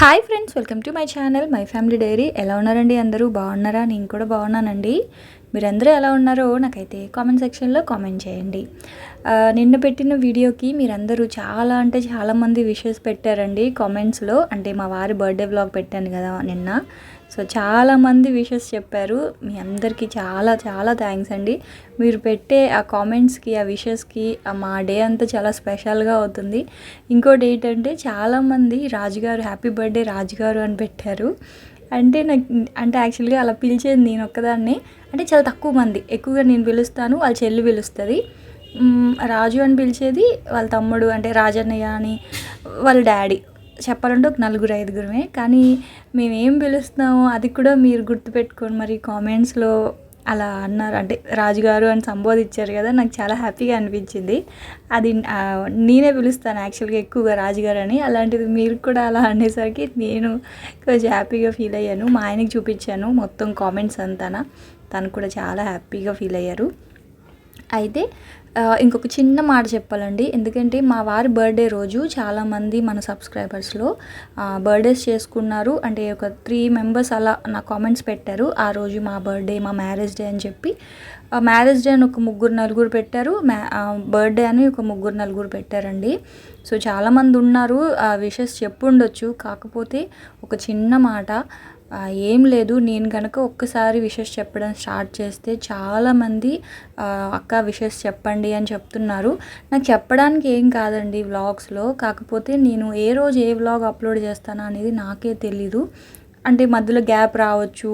Hi friends welcome to my channel my family diary. ఎలా ఉన్నారండి అందరూ? బాగున్నారా? నేను కూడా బాగున్నానండి. మీరందరూ ఎలా ఉన్నారో నాకైతే కామెంట్ సెక్షన్లో కామెంట్ చేయండి. నిన్న పెట్టిన వీడియోకి మీరందరూ చాలా అంటే చాలామంది విషెస్ పెట్టారండి కామెంట్స్లో. అంటే మా వారి బర్త్డే వ్లాగ్ పెట్టాను కదా నిన్న. సో చాలామంది విషెస్ చెప్పారు. మీ అందరికీ చాలా చాలా థ్యాంక్స్ అండి. మీరు పెట్టే ఆ కామెంట్స్కి ఆ విషెస్కి మా డే అంతా చాలా స్పెషల్గా అవుతుంది. ఇంకోటి ఏంటంటే చాలామంది రాజుగారు హ్యాపీ బర్త్డే రాజుగారు అని పెట్టారు. అంటే నాకు అంటే యాక్చువల్గా అలా పిలిచేది నేను ఒక్కదాన్ని. అంటే చాలా తక్కువ మంది. ఎక్కువగా నేను పిలుస్తాను వాళ్ళ చెల్లి పిలుస్తుంది. రాజు అని పిలిచేది వాళ్ళ తమ్ముడు అంటే రాజన్నయ్య అని వాళ్ళ డాడీ. చెప్పాలంటే ఒక నలుగురు ఐదుగురమే. కానీ మేమేం పిలుస్తున్నామో అది కూడా మీరు గుర్తుపెట్టుకొని మరి కామెంట్స్లో అలా అన్నారు. అంటే రాజుగారు అని సంబోధించారు కదా నాకు చాలా హ్యాపీగా అనిపించింది. అది నేనే పిలుస్తాను యాక్చువల్గా ఎక్కువగా రాజుగారు అని. అలాంటిది మీరు కూడా అలా అనేసరికి నేను కొంచెం హ్యాపీగా ఫీల్ అయ్యాను. మా ఆయనకి చూపించాను మొత్తం కామెంట్స్ అంతా తను కూడా చాలా హ్యాపీగా ఫీల్ అయ్యారు. అయితే ఇంకొక చిన్న మాట చెప్పాలండి. ఎందుకంటే మా వారి బర్త్డే రోజు చాలామంది మన సబ్స్క్రైబర్స్లో బర్త్డేస్ చేసుకున్నారు. అంటే ఒక త్రీ మెంబర్స్ అలా నా కామెంట్స్ పెట్టారు. ఆ రోజు మా బర్త్డే మా మ్యారేజ్ డే అని చెప్పి. మ్యారేజ్ డే అని ఒక ముగ్గురు నలుగురు పెట్టారు. మ్యా బర్త్డే అని ఒక ముగ్గురు నలుగురు పెట్టారండి. సో చాలామంది ఉన్నారు. ఆ విషెస్ చెప్పుండొచ్చు. కాకపోతే ఒక చిన్న మాట ఏం లేదు. నేను కనుక ఒక్కసారి విషెస్ చెప్పడం స్టార్ట్ చేస్తే చాలామంది అక్క విషెస్ చెప్పండి అని చెప్తున్నారు. నాకు చెప్పడానికి ఏం కాదండి వ్లాగ్స్లో. కాకపోతే నేను ఏ రోజు ఏ వ్లాగ్ అప్లోడ్ చేస్తానా అనేది నాకే తెలీదు. అంటే మధ్యలో గ్యాప్ రావచ్చు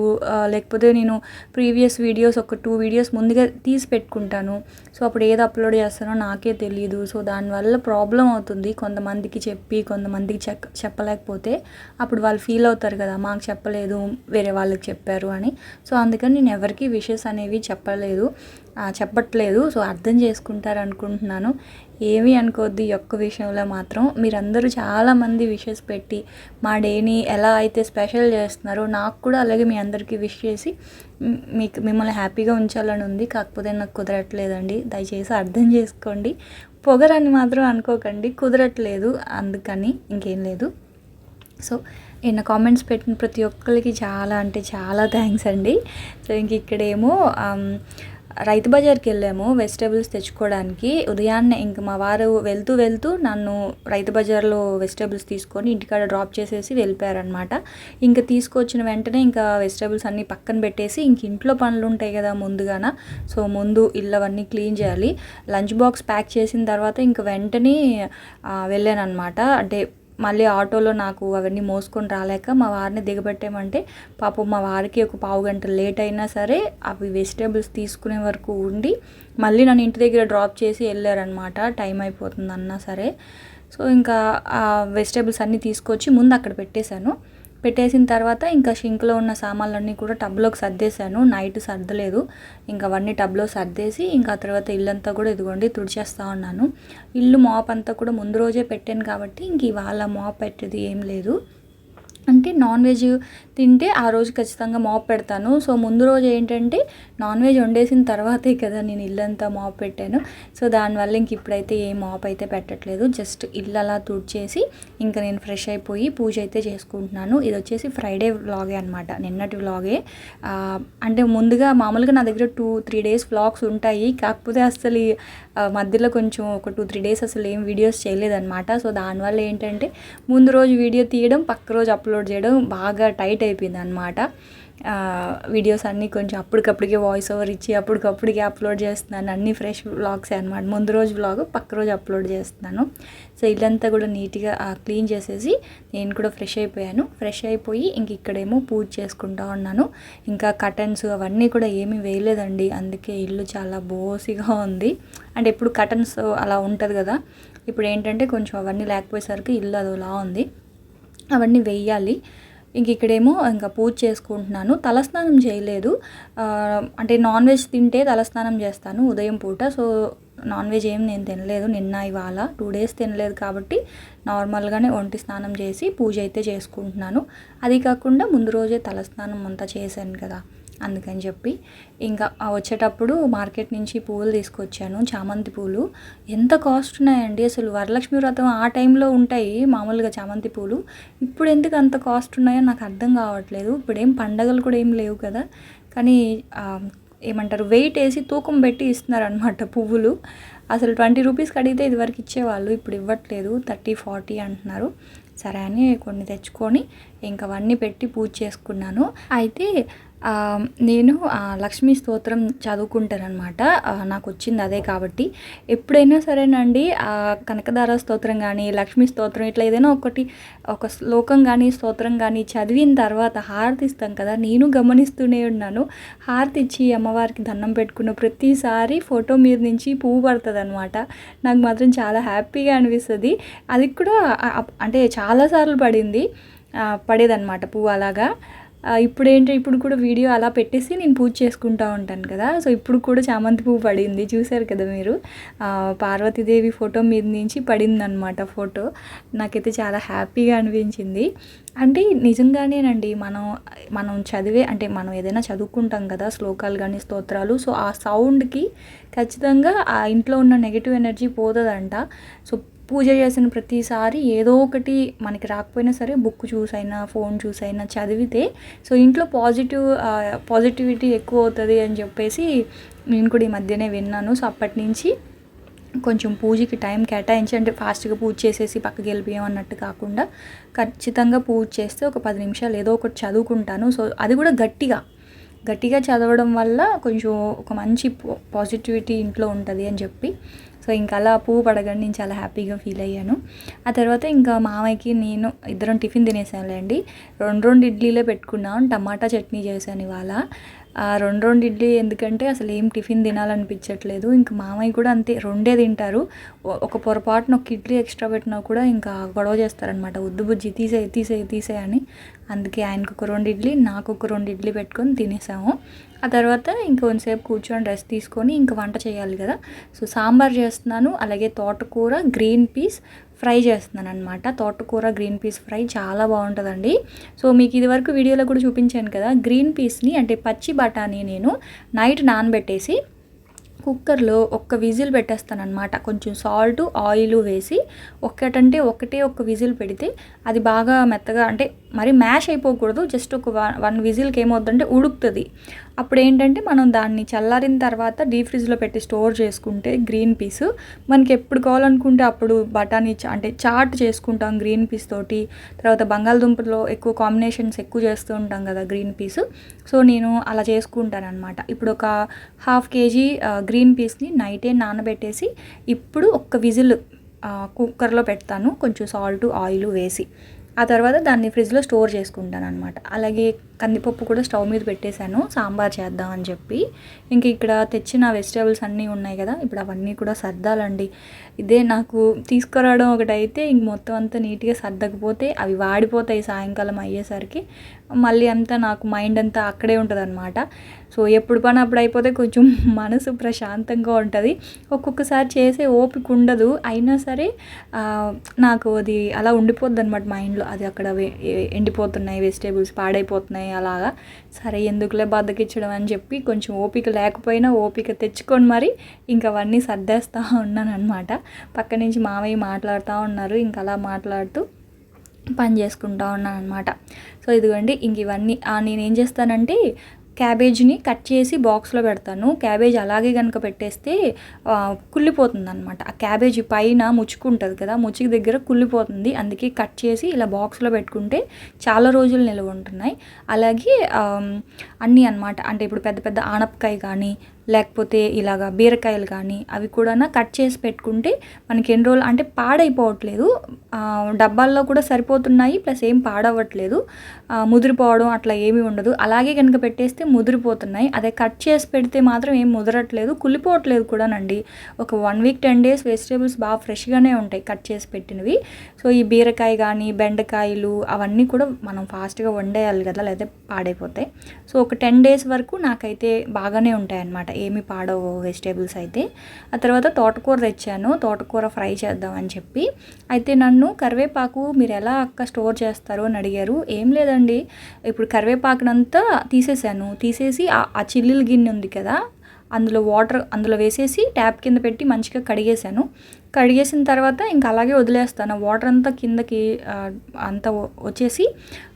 లేకపోతే నేను ప్రీవియస్ వీడియోస్ ఒక టూ వీడియోస్ ముందుగా తీసి పెట్టుకుంటాను. సో అప్పుడు ఏది అప్లోడ్ చేస్తానో నాకే తెలియదు సో దానివల్ల ప్రాబ్లం అవుతుంది. కొంతమందికి చెప్పి కొంతమందికి చెక్ చెప్పలేకపోతే అప్పుడు వాళ్ళు ఫీల్ అవుతారు కదా మాకు చెప్పలేదు వేరే వాళ్ళకి చెప్పారు అని. సో అందుకని నేను ఎవరికి విషెస్ అనేవి చెప్పలేదు చెప్పట్లేదు. సో అర్థం చేసుకుంటారు అనుకుంటున్నాను ఏమీ అనుకోవద్దు ఈ ఒక్క విషయంలో మాత్రం. మీరందరూ చాలామంది విషెస్ పెట్టి మా డేని ఎలా అయితే స్పెషల్ చేస్తున్నారో నాకు కూడా అలాగే మీ అందరికీ విష్ చేసి మీకు మిమ్మల్ని హ్యాపీగా ఉంచాలని ఉంది. కాకపోతే నాకు కుదరట్లేదండి. దయచేసి అర్థం చేసుకోండి. పొగరని మాత్రం అనుకోకండి. కుదరట్లేదు. అందుకని ఇంకేం లేదు. సో నిన్న కామెంట్స్ పెట్టిన ప్రతి ఒక్కరికి చాలా అంటే చాలా థ్యాంక్స్ అండి. సో ఇంక ఇక్కడేమో రైతు బజార్కి వెళ్ళాము వెజిటేబుల్స్ తెచ్చుకోవడానికి. ఉదయాన్నే ఇంక మా వారు వెళ్తూ వెళ్తూ నన్ను రైతు బజార్లో వెజిటేబుల్స్ తీసుకొని ఇంటికాడ డ్రాప్ చేసేసి వెళ్ళిపోయారనమాట ఇంకా తీసుకొచ్చిన వెంటనే ఇంకా వెజిటేబుల్స్ అన్నీ పక్కన పెట్టేసి ఇంక ఇంట్లో పనులు ఉంటాయి కదా ముందుగాన. సో ముందు ఇల్లు అవన్నీ క్లీన్ చేయాలి. లంచ్ బాక్స్ ప్యాక్ చేసిన తర్వాత ఇంక వెంటనే వెళ్ళాను అనమాట అంటే మళ్ళీ ఆటోలో నాకు అవన్నీ మోసుకొని రాలేక మా వారిని దిగబెట్టామంటే పాపం మా వారికి ఒక పావు గంట లేట్ అయినా సరే అవి వెజిటేబుల్స్ తీసుకునే వరకు ఉండి మళ్ళీ నన్ను ఇంటి దగ్గర డ్రాప్ చేసి వెళ్ళారనమాట టైం అయిపోతుంది అన్నా సరే. సో ఇంకా ఆ వెజిటేబుల్స్ అన్నీ తీసుకొచ్చి ముందు అక్కడ పెట్టేశాను. పెట్టేసిన తర్వాత ఇంకా షింక్లో ఉన్న సామాన్లన్నీ కూడా టబ్లోకి సర్దేశాను. నైట్ సర్దలేదు. ఇంకా అవన్నీ టబ్లో సర్దేసి ఇంకా ఆ తర్వాత ఇల్లంతా కూడా ఇదిగోండి తుడిచేస్తూ ఉన్నాను. ఇల్లు మాప్ అంతా కూడా ముందు రోజే పెట్టాను కాబట్టి ఇంక ఇవాళ మాప్ పెట్టేది ఏం లేదు. అంటే నాన్ వెజ్ తింటే ఆ రోజు ఖచ్చితంగా మాప్ పెడతాను. సో ముందు రోజు ఏంటంటే నాన్ వెజ్ వండేసిన తర్వాతే కదా నేను ఇల్లంతా మాప్ పెట్టాను. సో దానివల్ల ఇంక ఇప్పుడైతే ఏ మాప్ అయితే పెట్టట్లేదు. జస్ట్ ఇల్లు అలా తుడిచేసి ఇంకా నేను ఫ్రెష్ అయిపోయి పూజ అయితే చేసుకుంటున్నాను. ఇది వచ్చేసి ఫ్రైడే వ్లాగే అనమాట నిన్నటి వ్లాగే. అంటే ముందుగా మామూలుగా నా దగ్గర టూ త్రీ డేస్ వ్లాగ్స్ ఉంటాయి. కాకపోతే అసలు ఈ, మధ్యలో కొంచెం ఒక టూ త్రీ డేస్ అసలు ఏం వీడియోస్ చేయలేదన్నమాట. సో దానివల్ల ఏంటంటే ముందు రోజు వీడియో తీయడం పక్క రోజు అప్లోడ్ అప్లోడ్ చేయడం బాగా టైట్ అయిపోయింది అనమాట వీడియోస్ అన్నీ కొంచెం అప్పటికప్పటికే వాయిస్ ఓవర్ ఇచ్చి అప్పటికప్పటికే అప్లోడ్ చేస్తున్నాను. అన్ని ఫ్రెష్ బ్లాగ్స్ అనమాట ముందు రోజు వ్లాగ్ పక్క రోజు అప్లోడ్ చేస్తున్నాను. సో ఇల్లంతా కూడా నీట్గా క్లీన్ చేసేసి నేను కూడా ఫ్రెష్ అయిపోయాను. ఫ్రెష్ అయిపోయి ఇంక ఇక్కడేమో పూజ చేసుకుంటా ఉన్నాను. ఇంకా కటన్స్ అవన్నీ కూడా ఏమీ వేయలేదండి. అందుకే ఇల్లు చాలా బోసిగా ఉంది. అంటే ఎప్పుడు కటన్స్ అలా ఉంటుంది కదా. ఇప్పుడు ఏంటంటే కొంచెం అవన్నీ లేకపోయేసరికి ఇల్లు అదోలా ఉంది. అవన్నీ వేయాలి ఇంక ఇక్కడేమో ఇంకా పూజ చేసుకుంటున్నాను. తలస్నానం చేయలేదు. అంటే నాన్ వెజ్ తింటే తలస్నానం చేస్తాను ఉదయం పూట. సో నాన్ వెజ్ ఏం నేను తినలేదు నిన్న ఇవాళ. టూ డేస్ తినలేదు కాబట్టి నార్మల్గానే ఒంటి స్నానం చేసి పూజ అయితే చేసుకుంటున్నాను. అది కాకుండా ముందు రోజే తలస్నానం అంతా చేశాను కదా. అందుకని చెప్పి ఇంకా వచ్చేటప్పుడు మార్కెట్ నుంచి పువ్వులు తీసుకొచ్చాను చామంతి పూలు. ఎంత కాస్ట్ ఉన్నాయండి? అసలు వరలక్ష్మి వ్రతం ఆ టైంలో ఉంటాయి మామూలుగా చామంతి పూలు. ఇప్పుడు ఎందుకు అంత కాస్ట్ ఉన్నాయో నాకు అర్థం కావట్లేదు. ఇప్పుడు ఏం పండగలు కూడా ఏం లేవు కదా. కానీ ఏమంటారు వెయిట్ వేసి తూకం పెట్టి ఇస్తున్నారు అనమాట పువ్వులు. అసలు ట్వంటీ రూపీస్కి అడిగితే ఇదివరకు ఇచ్చేవాళ్ళు ఇప్పుడు ఇవ్వట్లేదు. థర్టీ ఫార్టీ అంటున్నారు. సరే అని కొన్ని తెచ్చుకొని ఇంకా అవన్నీ పెట్టి పూజ చేసుకున్నాను. అయితే నేను లక్ష్మీ స్తోత్రం చదువుకుంటానమాట నాకు వచ్చింది అదే కాబట్టి. ఎప్పుడైనా సరేనండి ఆ కనకదార స్తోత్రం కానీ లక్ష్మీ స్తోత్రం ఇట్లా ఏదైనా ఒకటి ఒక శ్లోకం కానీ స్తోత్రం కానీ చదివిన తర్వాత హారతి ఇస్తాం కదా. నేను గమనిస్తూనే ఉన్నాను. హారతి ఇచ్చి అమ్మవారికి దండం పెట్టుకున్న ప్రతిసారి ఫోటో మీద నుంచి పువ్వు పడుతుంది అనమాట నాకు మాత్రం చాలా హ్యాపీగా అనిపిస్తుంది. అది కూడా అంటే చాలాసార్లు పడింది. పడేదన్నమాట పువ్వు అలాగా. ఇప్పుడు ఏంటి ఇప్పుడు కూడా వీడియో అలా పెట్టేసి నేను పూజ చేసుకుంటా ఉంటాను కదా. సో ఇప్పుడు కూడా చామంతి పువ్వు పడింది చూశారు కదా మీరు? పార్వతీదేవి ఫోటో మీద నుంచి పడిందనమాట ఫోటో. నాకైతే చాలా హ్యాపీగా అనిపించింది. అంటే నిజంగానేనండి మనం మనం చదివే అంటే మనం ఏదైనా చదువుకుంటాం కదా శ్లోకాలు కానీ స్తోత్రాలు సో ఆ సౌండ్కి ఖచ్చితంగా ఆ ఇంట్లో ఉన్న నెగిటివ్ ఎనర్జీ పోతుందంట. సో పూజ చేసిన ప్రతిసారి ఏదో ఒకటి మనకి రాకపోయినా సరే బుక్ చూసైనా ఫోన్ చూసైనా చదివితే సో ఇంట్లో పాజిటివ్ పాజిటివిటీ ఎక్కువ అవుతుంది అని చెప్పేసి నేను కూడా ఈ మధ్యనే విన్నాను. సో అప్పటి నుంచి కొంచెం పూజకి టైం కేటాయించి అంటే ఫాస్ట్గా పూజ చేసేసి పక్కకి వెళ్ళిపోయాం అన్నట్టు కాకుండా ఖచ్చితంగా పూజ చేస్తే ఒక పది నిమిషాలు ఏదో ఒకటి చదువుకుంటాను. సో అది కూడా గట్టిగా గట్టిగా చదవడం వల్ల కొంచెం ఒక మంచి పాజిటివిటీ ఇంట్లో ఉంటుంది అని చెప్పి సో ఇంకా అలా పువ్వు పడగానే నేను చాలా హ్యాపీగా ఫీల్ అయ్యాను. ఆ తర్వాత ఇంకా మామయ్యకి నేను ఇద్దరం టిఫిన్ తినేసానులేండి. రెండు రెండు ఇడ్లీలే పెట్టుకున్నాం. టమాటా చట్నీ చేశాను ఇవాళ. రెండు రెండు ఇడ్లీ ఎందుకంటే అసలు ఏం టిఫిన్ తినాలనిపించట్లేదు. ఇంకా మామయ్య కూడా అంతే రెండే తింటారు. ఒక పొరపాటున ఒక ఇడ్లీ ఎక్స్ట్రా పెట్టినా కూడా ఇంకా గొడవ చేస్తారనమాట ఉద్దు బుజ్జి తీసే తీసే తీసే అని. అందుకే ఆయనకు ఒక రెండు ఇడ్లీ నాకు ఒక రెండు ఇడ్లీ పెట్టుకొని తినేసాము. ఆ తర్వాత ఇంకా కూర్చొని రెస్ట్ తీసుకొని ఇంకా వంట చేయాలి కదా. సో సాంబార్ చేస్తున్నాను అలాగే తోటకూర గ్రీన్ పీస్ ఫ్రై చేస్తున్నాను అనమాట తోటకూర గ్రీన్ పీస్ ఫ్రై చాలా బాగుంటుందండి. సో మీకు ఇదివరకు వీడియోలో కూడా చూపించాను కదా గ్రీన్ పీస్ని అంటే పచ్చి బఠానీ నేను నైట్ నానబెట్టేసి కుక్కర్లో ఒక్క విజిల్ పెట్టేస్తానమాట కొంచెం సాల్ట్ ఆయిల్ వేసి ఒక్కటంటే ఒకటే ఒక్క విజిల్ పెడితే అది బాగా మెత్తగా అంటే మరి మ్యాష్ అయిపోకూడదు. జస్ట్ ఒక వన్ వన్ విజిల్కి ఏమవుతుందంటే ఉడుకుతుంది. అప్పుడు ఏంటంటే మనం దాన్ని చల్లారిన తర్వాత డీప్ ఫ్రిడ్జ్లో పెట్టి స్టోర్ చేసుకుంటే గ్రీన్ పీస్. మనకి ఎప్పుడు కావాలనుకుంటే అప్పుడు బఠానీ అంటే చాట్ చేసుకుంటాం గ్రీన్ పీస్ తోటి. తర్వాత బంగాళదుంపలో ఎక్కువ కాంబినేషన్స్ ఎక్కువ చేస్తూ ఉంటాం కదా గ్రీన్ పీస్. సో నేను అలా చేసుకుంటాను అనమాట ఇప్పుడు ఒక హాఫ్ కేజీ గ్రీన్ పీస్ని నైటే నానబెట్టేసి ఇప్పుడు ఒక్క విజిల్ కుక్కర్లో పెడతాను. కొంచెం సాల్ట్ ఆయిల్ వేసి. ఆ తర్వాత దాన్ని ఫ్రిడ్జ్లో స్టోర్ చేసుకుంటాను అనమాట అలాగే కందిపప్పు కూడా స్టవ్ మీద పెట్టేశాను సాంబార్ చేద్దామని చెప్పి. ఇంక ఇక్కడ తెచ్చిన వెజిటేబుల్స్ అన్నీ ఉన్నాయి కదా ఇప్పుడు అవన్నీ కూడా సర్దాలండి. ఇదే నాకు తీసుకురావడం ఒకటైతే ఇంక మొత్తం అంతా నీట్గా సర్దకపోతే అవి వాడిపోతాయి సాయంకాలం అయ్యేసరికి. మళ్ళీ అంతా నాకు మైండ్ అంతా అక్కడే ఉంటుంది సో ఎప్పుడు పని అప్పుడు అయిపోతే కొంచెం మనసు ప్రశాంతంగా ఉంటుంది. ఒక్కొక్కసారి చేసే ఓపిక ఉండదు. అయినా సరే నాకు అది అలా ఉండిపోద్ది అనమాట మైండ్లో. అది అక్కడ ఎండిపోతున్నాయి వెజిటేబుల్స్ పాడైపోతున్నాయి అలాగా. సరే ఎందుకులే బద్దకిచ్చడం అని చెప్పి కొంచెం ఓపిక లేకపోయినా ఓపిక తెచ్చుకొని మరి ఇంకా అవన్నీ సర్దేస్తూ ఉన్నాను అనమాట పక్క నుంచి మామయ్య మాట్లాడుతూ ఉన్నారు ఇంకా అలా మాట్లాడుతూ పని చేసుకుంటా ఉన్నాను అనమాట సో ఇదిగోండి ఇంక ఇవన్నీ నేను ఏం చేస్తానంటే క్యాబేజ్ని కట్ చేసి బాక్స్లో పెడతాను. క్యాబేజ్ అలాగే కనుక పెట్టేస్తే కుళ్ళిపోతుంది అనమాట ఆ క్యాబేజ్ పైన ముచ్చుకుంటుంది కదా ముచ్చుకి దగ్గర కుళ్ళిపోతుంది. అందుకే కట్ చేసి ఇలా బాక్స్లో పెట్టుకుంటే చాలా రోజులు నిల్వ ఉంటున్నాయి. అలాగే అన్నీ అన్నమాట. అంటే ఇప్పుడు పెద్ద పెద్ద ఆనపకాయ కానీ లేకపోతే ఇలాగా బీరకాయలు కానీ అవి కూడా కట్ చేసి పెట్టుకుంటే మనకి ఎన్ని రోజులు అంటే పాడైపోవట్లేదు. డబ్బాల్లో కూడా సరిపోతున్నాయి ప్లస్ ఏం పాడవట్లేదు ముదిరిపోవడం అట్లా ఏమీ ఉండదు. అలాగే కనుక పెట్టేస్తే ముదిరిపోతున్నాయి. అదే కట్ చేసి పెడితే మాత్రం ఏం ముదరట్లేదు కుళ్ళిపోవట్లేదు కూడానండి. ఒక one week ten days vegetables బాగా ఫ్రెష్గానే ఉంటాయి కట్ చేసి పెట్టినవి. సో ఈ బీరకాయ కానీ బెండకాయలు అవన్నీ కూడా మనం ఫాస్ట్గా వండేయాలి కదా లేదా పాడైపోతాయి. సో ఒక టెన్ డేస్ వరకు నాకైతే బాగానే ఉంటాయి అన్నమాట ఏమి పాడవు వెజిటేబుల్స్ అయితే. ఆ తర్వాత తోటకూర తెచ్చాను. తోటకూర ఫ్రై చేద్దామని చెప్పి. అయితే నన్ను కరివేపాకు మీరు ఎలా అక్క స్టోర్ చేస్తారు అని అడిగారు. ఏం లేదండి. ఇప్పుడు కరివేపాకునంతా తీసేసాను. తీసేసి ఆ- ఆ చిల్లుల గిన్నె ఉంది కదా అందులో వాటర్ అందులో వేసేసి ట్యాప్ కింద పెట్టి మంచిగా కడిగేసాను కడిగేసిన తర్వాత ఇంకా అలాగే వదిలేస్తాను. వాటర్ అంతా కిందకి అంతా వచ్చేసి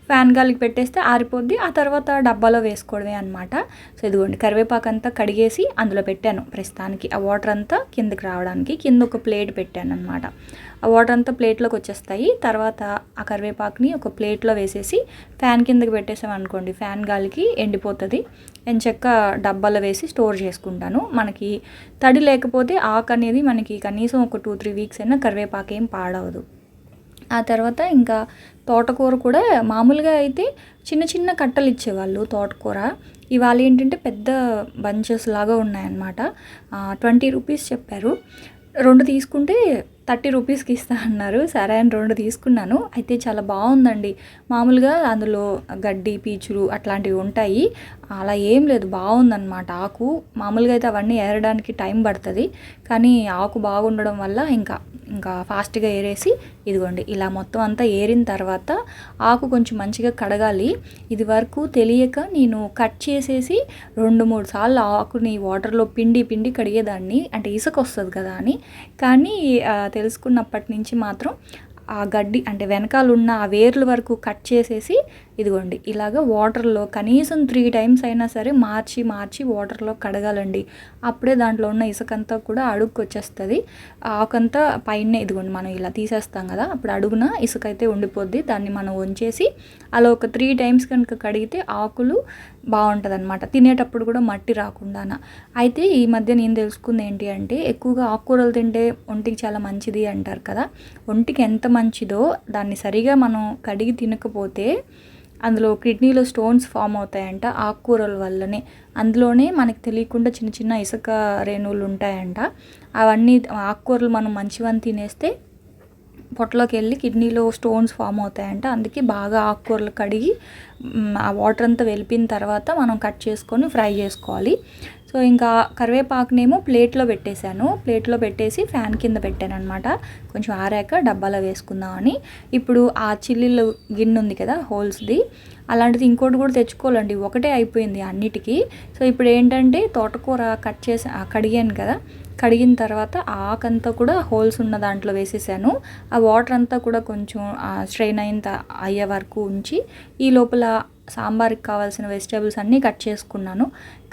ఫ్యాన్ గాలికి పెట్టేస్తే ఆరిపోద్ది. ఆ తర్వాత డబ్బాలో వేసుకోవడమే అనమాట సో ఇదిగోండి కరివేపాకు అంతా కడిగేసి అందులో పెట్టాను ప్రస్తుతానికి. ఆ వాటర్ అంతా కిందకి రావడానికి కింద ఒక ప్లేట్ పెట్టాను అనమాట ఆ వాటర్ అంతా ప్లేట్లోకి వచ్చేస్తాయి. తర్వాత ఆ కరివేపాకుని ఒక ప్లేట్లో వేసేసి ఫ్యాన్ కిందకి పెట్టేసాం అనుకోండి ఫ్యాన్ గాలికి ఎండిపోతుంది. ఎంచక్క డబ్బాలో వేసి స్టోర్ చేసుకుంటాను. మనకి తడి లేకపోతే ఆకు అనేది మనకి కనీసం ఒక టూ త్రీ వీక్స్ అయినా కరివేపాకు ఏం పాడవదు. ఆ తర్వాత ఇంకా తోటకూర కూడా మామూలుగా అయితే చిన్న చిన్న కట్టలు ఇచ్చేవాళ్ళు తోటకూర. ఇవాళ ఏంటంటే పెద్ద బంచెస్ లాగా ఉన్నాయన్నమాట. ట్వంటీ రూపీస్ చెప్పారు. రెండు తీసుకుంటే థర్టీ రూపీస్కి ఇస్తా అన్నారు. సరే అని రెండు తీసుకున్నాను. అయితే చాలా బాగుందండి. మామూలుగా అందులో గడ్డి పీచులు అట్లాంటివి ఉంటాయి. అలా ఏం లేదు. బాగుందన్నమాట ఆకు. మామూలుగా అయితే అవన్నీ ఏరడానికి టైం పడుతుంది. కానీ ఆకు బాగుండడం వల్ల ఇంకా ఇంకా ఫాస్ట్గా ఏరేసి ఇదిగోండి ఇలా మొత్తం అంతా ఏరిన తర్వాత ఆకు కొంచెం మంచిగా కడగాలి. ఇది వరకు తెలియక నేను కట్ చేసేసి రెండు మూడు సార్లు ఆకుని వాటర్లో పిండి పిండి కడిగేదాన్ని. అంటే ఇసుక వస్తుంది కదా అని. కానీ తెలుసుకున్నప్పటి నుంచి మాత్రం ఆ గడ్డి అంటే వెనకాల ఉన్న ఆ వేర్ల వరకు కట్ చేసేసి ఇదిగోండి ఇలాగ వాటర్లో కనీసం త్రీ టైమ్స్ అయినా సరే మార్చి మార్చి వాటర్లో కడగాలండి. అప్పుడే దాంట్లో ఉన్న ఇసుకంతా కూడా అడుగుకు వచ్చేస్తుంది ఆకంతా పైన ఇదిగోండి మనం ఇలా తీసేస్తాం కదా అప్పుడు అడుగున ఇసుక అయితే ఉండిపోద్ది. దాన్ని మనం వంచేసి అలా ఒక త్రీ టైమ్స్ కనుక కడిగితే ఆకులు బాగుంటుంది అనమాట తినేటప్పుడు కూడా మట్టి రాకుండాన. అయితే ఈ మధ్య నేను తెలుసుకుంది ఏంటి అంటే ఎక్కువగా ఆకుకూరలు తింటే ఒంటికి చాలా మంచిది అంటారు కదా. ఒంటికి ఎంత మంచిదో దాన్ని సరిగా మనం కడిగి తినకపోతే అందులో కిడ్నీలో స్టోన్స్ ఫామ్ అవుతాయంట ఆకుకూరల వల్లనే. అందులోనే మనకి తెలియకుండా చిన్న చిన్న ఇసుక రేణువులు ఉంటాయంట. అవన్నీ ఆకుకూరలు మనం మంచివని తినేస్తే పొట్టలోకి వెళ్ళి కిడ్నీలో స్టోన్స్ ఫామ్ అవుతాయంట. అందుకే బాగా ఆకుకూరలు కడిగి ఆ వాటర్ అంతా వెళ్ళిపోయిన తర్వాత మనం కట్ చేసుకొని ఫ్రై చేసుకోవాలి. సో ఇంకా కరివేపాకునేమో ప్లేట్లో పెట్టేశాను. ప్లేట్లో పెట్టేసి ఫ్యాన్ కింద పెట్టాను అనమాట కొంచెం ఆరాక డబ్బాలో వేసుకుందామని. ఇప్పుడు ఆ చిల్లీలు గిన్నె ఉంది కదా హోల్స్ది. అలాంటిది ఇంకోటి కూడా తెచ్చుకోవాలండి. ఒకటే అయిపోయింది అన్నిటికీ. సో ఇప్పుడు ఏంటంటే తోటకూర కట్ చేసి కడిగాను కదా. కడిగిన తర్వాత ఆకంతా కూడా హోల్స్ ఉన్న దాంట్లో వేసేసాను. ఆ వాటర్ అంతా కూడా కొంచెం స్ట్రెయిన్ అయిన అయ్యే వరకు ఉంచి ఈ లోపల సాంబార్కి కావాల్సిన వెజిటేబుల్స్ అన్నీ కట్ చేసుకున్నాను.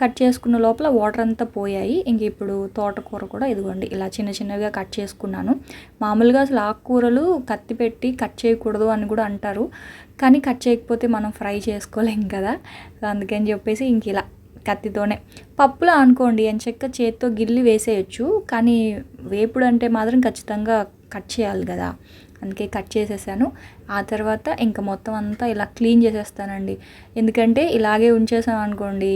కట్ చేసుకున్న లోపల వాటర్ అంతా పోయాయి. ఇంక ఇప్పుడు తోటకూర కూడా ఇదిగోండి ఇలా చిన్న చిన్నవిగా కట్ చేసుకున్నాను. మామూలుగా అసలు ఆకుకూరలు కత్తి పెట్టి కట్ చేయకూడదు అని కూడా అంటారు. కానీ కట్ చేయకపోతే మనం ఫ్రై చేసుకోలేం కదా. అందుకని చెప్పేసి ఇంక ఇలా కత్తితోనే. పప్పులో అనుకోండి ఎంచక్క చేత్తో గిల్లి వేసేయచ్చు కానీ వేపుడు అంటే మాత్రం ఖచ్చితంగా కట్ చేయాలి కదా. అందుకే కట్ చేసేసాను. ఆ తర్వాత ఇంకా మొత్తం అంతా ఇలా క్లీన్ చేసేస్తానండి. ఎందుకంటే ఇలాగే ఉంచేసాం అనుకోండి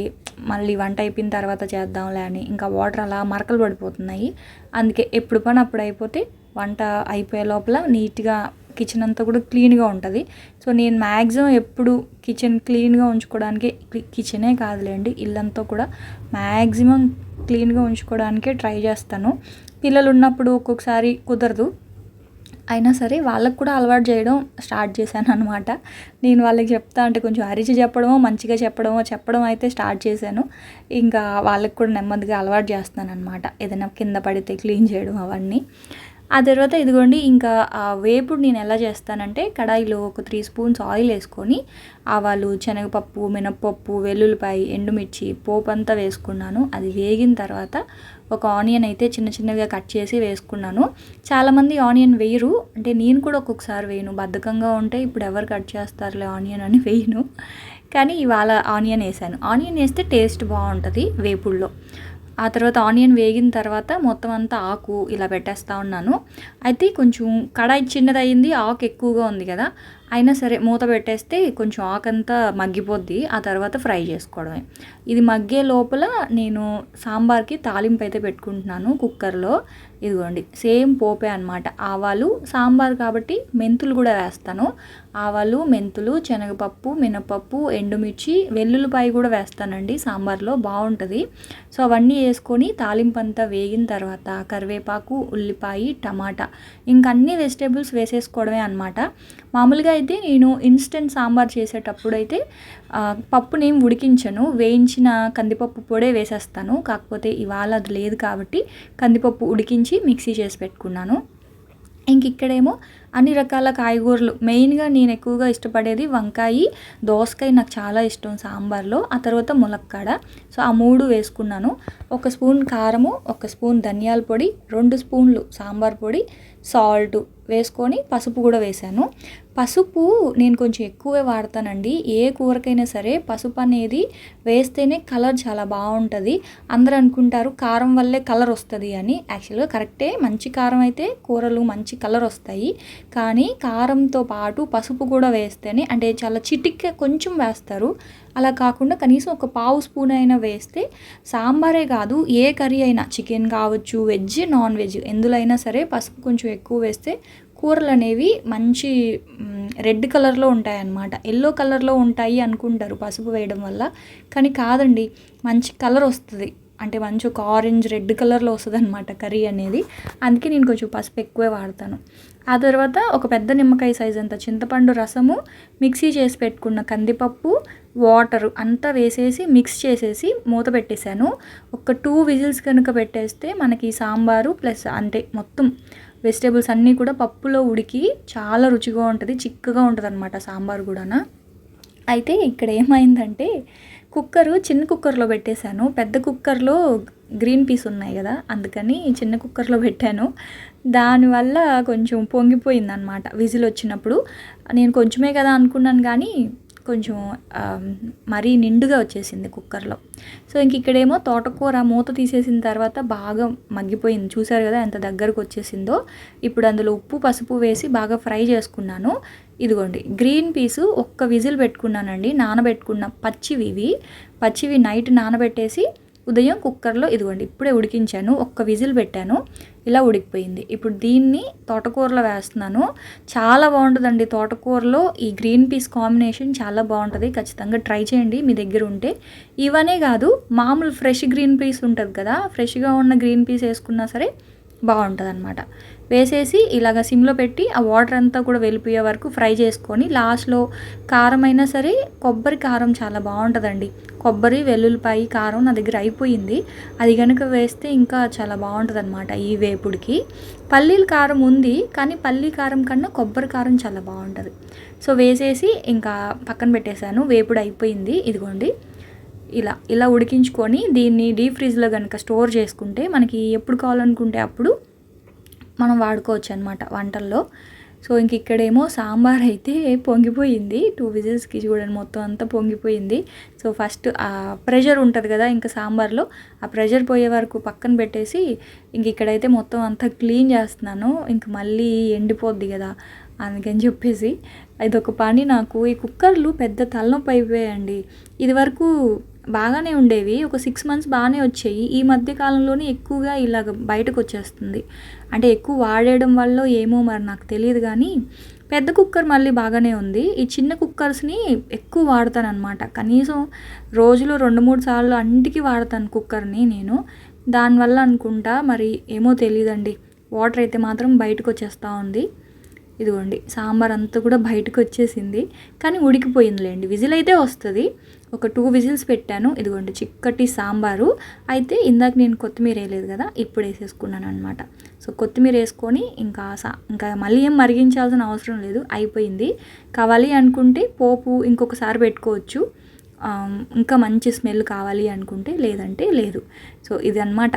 మళ్ళీ వంట అయిపోయిన తర్వాత చేద్దాంలే అని. ఇంకా వాటర్ అలా మరకలు పడిపోతున్నాయి. అందుకే ఎప్పుడు పని అప్పుడు అయిపోతే వంట అయిపోయే లోపల నీట్గా కిచెన్ అంతా కూడా క్లీన్గా ఉంటుంది. సో నేను మ్యాక్సిమం ఎప్పుడు కిచెన్ క్లీన్గా ఉంచుకోవడానికి కిచెనే కాదులేండి ఇల్లంతా కూడా మ్యాక్సిమం క్లీన్గా ఉంచుకోవడానికే ట్రై చేస్తాను. పిల్లలు ఉన్నప్పుడు ఒక్కొక్కసారి కుదరదు. అయినా సరే వాళ్ళకు కూడా అలవాటు చేయడం స్టార్ట్ చేశాను అనమాట నేను వాళ్ళకి చెప్తా అంటే కొంచెం అరిచి చెప్పడమో మంచిగా చెప్పడమో చెప్పడం అయితే స్టార్ట్ చేశాను. ఇంకా వాళ్ళకి కూడా నెమ్మదిగా అలవాటు చేస్తాను అనమాట ఏదైనా కింద పడితే క్లీన్ చేయడం అవన్నీ. ఆ తర్వాత ఇదిగోండి ఇంకా ఆ వేపుడు నేను ఎలా చేస్తానంటే కడాయిలో ఒక త్రీ స్పూన్స్ ఆయిల్ వేసుకొని ఆవాలు శనగపప్పు మినప్పప్పు వెల్లుల్లిపాయ ఎండుమిర్చి పోపు అంతా వేసుకున్నాను. అది వేగిన తర్వాత ఒక ఆనియన్ అయితే చిన్న చిన్నగా కట్ చేసి వేసుకున్నాను. చాలామంది ఆనియన్ వేయరు. అంటే నేను కూడా ఒక్కొక్కసారి వేయను. బద్ధకంగా ఉంటే ఇప్పుడు ఎవరు కట్ చేస్తారులే ఆనియన్ అని వేయను. కానీ ఇవాళ ఆనియన్ వేసాను. ఆనియన్ వేస్తే టేస్ట్ బాగుంటుంది వేపుల్లో ఆ తర్వాత ఆనియన్ వేగిన తర్వాత మొత్తం అంతా ఆకు ఇలా పెట్టేస్తా ఉన్నాను. అయితే కొంచెం కడాయి చిన్నది అయింది ఆకు ఎక్కువగా ఉంది కదా. అయినా సరే మూత పెట్టేస్తే కొంచెం ఆకంతా మగ్గిపోద్ది ఆ తర్వాత ఫ్రై చేసుకోవడమే. ఇది మగ్గే లోపల నేను సాంబార్కి తాలింపు అయితే పెట్టుకుంటున్నాను కుక్కర్లో. ఇదిగోండి సేమ్ పోపే అనమాట ఆవాలు సాంబార్ కాబట్టి మెంతులు కూడా వేస్తాను. ఆవాలు మెంతులు శనగపప్పు మినపప్పు ఎండుమిర్చి వెల్లుల్లిపాయ కూడా వేస్తానండి సాంబార్లో బాగుంటుంది. సో అవన్నీ వేసుకొని తాలింపు అంతా వేగిన తర్వాత కరివేపాకు ఉల్లిపాయ టమాటా ఇంకా అన్ని వెజిటేబుల్స్ వేసేసుకోవడమే అనమాట మామూలుగా అయితే నేను ఇన్స్టెంట్ సాంబార్ చేసేటప్పుడు అయితే పప్పుని ఉడికించను. వేయించిన కందిపప్పు పొడే వేసేస్తాను. కాకపోతే ఇవాళ అది లేదు కాబట్టి కందిపప్పు ఉడికించి మిక్సీ చేసి పెట్టుకున్నాను. ఇంక ఇక్కడేమో అన్ని రకాల కాయగూరలు. మెయిన్గా నేను ఎక్కువగా ఇష్టపడేది వంకాయ దోసకాయ నాకు చాలా ఇష్టం సాంబార్లో ఆ తర్వాత ములక్కాడ. సో ఆ మూడు వేసుకున్నాను. ఒక స్పూన్ కారము ఒక స్పూన్ ధనియాల పొడి రెండు స్పూన్లు సాంబార్ పొడి సాల్ట్ వేసుకొని పసుపు కూడా వేశాను పసుపు నేను కొంచెం ఎక్కువే వాడతానండి. ఏ కూరకైనా సరే పసుపు అనేది వేస్తేనే కలర్ చాలా బాగుంటుంది. అందరూ అనుకుంటారు కారం వల్లే కలర్ వస్తుంది అని. యాక్చువల్గా కరెక్టే మంచి కారం అయితే కూరలు మంచి కలర్ వస్తాయి. కానీ కారంతో పాటు పసుపు కూడా వేస్తేనే అంటే చాలా చిటిక్గా కొంచెం వేస్తారు. అలా కాకుండా కనీసం ఒక పావు స్పూన్ అయినా వేస్తే సాంబారే కాదు ఏ కర్రీ అయినా చికెన్ కావచ్చు వెజ్ నాన్ వెజ్ ఎందులో అయినా సరే పసుపు కొంచెం ఎక్కువ వేస్తే కూరలు అనేవి మంచి రెడ్ కలర్లో ఉంటాయన్నమాట. ఎల్లో కలర్లో ఉంటాయి అనుకుంటారు పసుపు వేయడం వల్ల. కానీ కాదండి మంచి కలర్ వస్తుంది. అంటే మంచి ఒక ఆరెంజ్ రెడ్ కలర్లో వస్తుంది అనమాట కర్రీ అనేది. అందుకే నేను కొంచెం పసుపు ఎక్కువే వాడతాను. ఆ తర్వాత ఒక పెద్ద నిమ్మకాయ సైజ్ అంత చింతపండు రసము మిక్సీ చేసి పెట్టుకున్న కందిపప్పు వాటర్ అంతా వేసేసి మిక్స్ చేసేసి మూత పెట్టేశాను. ఒక టూ విజిల్స్ కనుక పెట్టేస్తే మనకి సాంబారు ప్లస్ అంటే మొత్తం వెజిటేబుల్స్ అన్నీ కూడా పప్పులో ఉడికి చాలా రుచిగా ఉంటుంది చిక్కగా ఉంటుంది అనమాట సాంబార్ కూడా అయితే ఇక్కడ ఏమైందంటే కుక్కరు చిన్న కుక్కర్లో పెట్టేశాను. పెద్ద కుక్కర్లో గ్రీన్ పీస్ ఉన్నాయి కదా అందుకని చిన్న కుక్కర్లో పెట్టాను. దానివల్ల కొంచెం పొంగిపోయింది అనమాట విజిల్ వచ్చినప్పుడు. నేను కొంచెమే కదా అనుకున్నాను కానీ కొంచెం మరీ నిండుగా వచ్చేసింది కుక్కర్లో. సో ఇంక ఇక్కడేమో తోటకూర మూత తీసేసిన తర్వాత బాగా మగ్గిపోయింది. చూసారు కదా ఎంత దగ్గరకు వచ్చేసిందో? ఇప్పుడు అందులో ఉప్పు పసుపు వేసి బాగా ఫ్రై చేసుకున్నాను. ఇదిగోండి గ్రీన్ పీసు ఒక్క విజిల్ పెట్టుకున్నానండి నానబెట్టుకున్న పచ్చివి ఇవి పచ్చివి నైట్ నానబెట్టేసి ఉదయం కుక్కర్లో ఇదిగోండి ఇప్పుడే ఉడికించాను ఒక్క విజిల్ పెట్టాను ఇలా ఉడికిపోయింది. ఇప్పుడు దీన్ని తోటకూరలో వేస్తున్నాను. చాలా బాగుంటుందండి తోటకూరలో ఈ గ్రీన్ పీస్ కాంబినేషన్ చాలా బాగుంటుంది. ఖచ్చితంగా ట్రై చేయండి మీ దగ్గర ఉంటే. ఇవనే కాదు మామూలు ఫ్రెష్ గ్రీన్ పీస్ ఉంటుంది కదా ఫ్రెష్గా ఉన్న గ్రీన్ పీస్ వేసుకున్నా సరే బాగుంటుంది అనమాట వేసేసి ఇలాగ సిమ్లో పెట్టి ఆ వాటర్ అంతా కూడా వెళ్ళిపోయే వరకు ఫ్రై చేసుకొని లాస్ట్లో కారం అయినా సరే కొబ్బరి కారం చాలా బాగుంటుందండి. కొబ్బరి వెల్లుల్లిపాయి కారం నా దగ్గర అయిపోయింది. అది కనుక వేస్తే ఇంకా చాలా బాగుంటుంది అనమాట ఈ వేపుడికి. పల్లీల కారం ఉంది కానీ పల్లీ కారం కన్నా కొబ్బరి కారం చాలా బాగుంటుంది. సో వేసేసి ఇంకా పక్కన పెట్టేశాను. వేపుడు అయిపోయింది. ఇదిగోండి. ఇలా ఇలా ఉడికించుకొని దీన్ని డీప్ ఫ్రిడ్జ్లో కనుక స్టోర్ చేసుకుంటే మనకి ఎప్పుడు కావాలనుకుంటే అప్పుడు మనం వాడుకోవచ్చు అనమాట వంటల్లో. సో ఇంక ఇక్కడేమో సాంబార్ అయితే పొంగిపోయింది. టూ విజిల్స్కి చూడండి మొత్తం అంతా పొంగిపోయింది. సో ఫస్ట్ ఆ ప్రెషర్ ఉంటుంది కదా ఇంకా సాంబార్లో ఆ ప్రెషర్ పోయే వరకు పక్కన పెట్టేసి ఇంక ఇక్కడైతే మొత్తం అంతా క్లీన్ చేస్తున్నాను. ఇంక మళ్ళీ ఎండిపోద్ది కదా అందుకని చెప్పేసి. ఇదొక పని నాకు. ఈ కుక్కర్లు పెద్ద తలనొప్పి అయిపోయాయండి. ఇది వరకు బాగానే ఉండేవి. ఒక సిక్స్ మంత్స్ బాగానే వచ్చాయి. ఈ మధ్య కాలంలోనే ఎక్కువగా ఇలాగ బయటకు వచ్చేస్తుంది. అంటే ఎక్కువ వాడేయడం వల్ల ఏమో మరి నాకు తెలియదు కానీ పెద్ద కుక్కర్ మళ్ళీ బాగానే ఉంది. ఈ చిన్న కుక్కర్స్ని ఎక్కువ వాడతానమాట కనీసం రోజులో రెండు మూడు సార్లు అంటికి వాడతాను కుక్కర్ని నేను. దానివల్ల అనుకుంటా మరి ఏమో తెలియదండి. వాటర్ అయితే మాత్రం బయటకు వచ్చేస్తూ ఉంది. ఇదిగోండి సాంబార్ అంతా కూడా బయటకు వచ్చేసింది. కానీ ఉడికిపోయిందిలేండి. విజిల్ అయితే వస్తుంది. ఒక టూ విజిల్స్ పెట్టాను. ఇదిగోండి చిక్కటి సాంబారు. అయితే ఇందాక నేను కొత్తిమీర వేయలేదు కదా ఇప్పుడు వేసేసుకున్నాను అనమాట సో కొత్తిమీర వేసుకొని ఇంకా సా ఇంకా మళ్ళీ ఏం మరిగించాల్సిన అవసరం లేదు అయిపోయింది. కావాలి అనుకుంటే పోపు ఇంకొకసారి పెట్టుకోవచ్చు. ఇంకా మంచి స్మెల్ కావాలి అనుకుంటే లేదంటే లేదు. సో ఇది అనమాట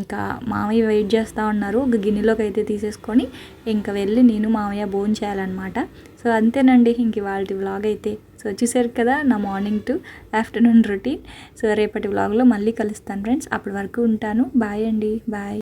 ఇంకా మామయ్య వెయిట్ చేస్తూ ఉన్నారు. ఒక గిన్నెలోకి అయితే తీసేసుకొని ఇంకా వెళ్ళి నేను మామయ్య భోజనం చేయాలన్నమాట. సో అంతేనండి ఇంక వాళ్ళ వ్లాగ్ అయితే. సో చూసారు కదా నా morning to afternoon routine so రేపటి వ్లాగ్లో మళ్ళీ కలుస్తాను ఫ్రెండ్స్ అప్పటి వరకు ఉంటాను. బాయ్ అండి. బాయ్